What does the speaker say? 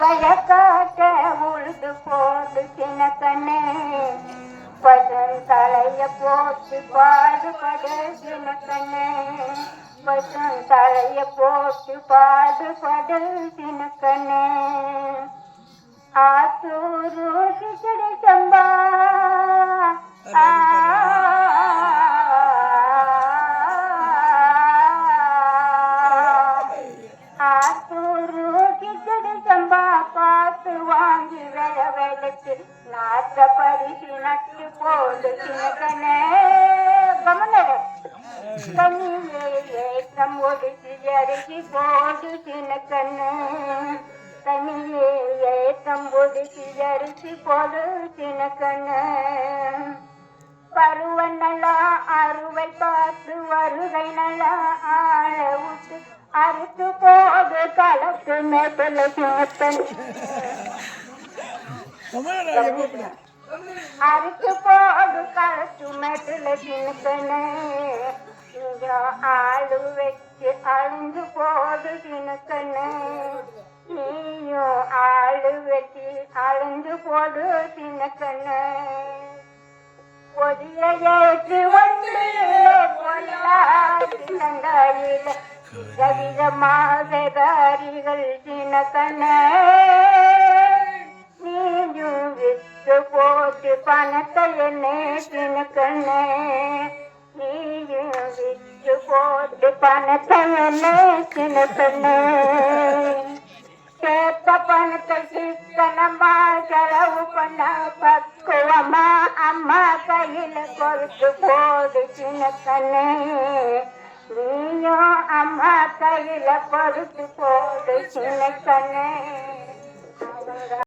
வழக்காட்ட உழுது போடு சின்னக்கண்ணே பசன் தலைய போட்டு பாடுபடு சின்னக்கண்ணே பசன் தலைய போட்டு பாடுபடு சின்னக்கண்ணே ஆத்தூரு கிச்சடி சம்பா. ஆத்தூரு பார்த்து வாங்கி வெள வெளுத்து நாட்ட பரிசு நட்டு போடு சின்னக்கண்ணே கமனரே கண்ணிலே ஏற்றம் ஒடுக்கி அருகி போடு சின்னக்கண்ணு தனியே ஏற்றம் ஒடுக்கி அரிசி போடு சின்னக்கண்ணு வருகை நல்ல ஆள விட்டு அறுத்து போது கலக்கு மேப்பல சின்னப்பன் அறுத்து போடு கலத்து மேப்பல சின்னப்பனே இங்க ஆளு வச்சு அழிஞ்சு போடு சின்னக்கண்ணு நீயும் ஆளு வச்சு அழிஞ்சு போடு சின்னக்கண்ணு ஒதிய ஏற்று பொல்லாது நங்காயில கவிதமாக காரிகள் சின்னக்கண்ணே நீயும் விட்டு போட்டு பணத்தை என்ன சின்னக்கண்ணே நீயும் விட்டு போட்டு பணத்தை என்ன சின்னக்கண்ணே கேட்ட பணத்தை சிக்கனமா செலவு பண்ண பக்குவமா அம்மா கையில கொடுத்து போடு சின்ன கண்ணே. நீயும் அம்மா கையில கொடுத்து போடு சின்ன கண்ணே.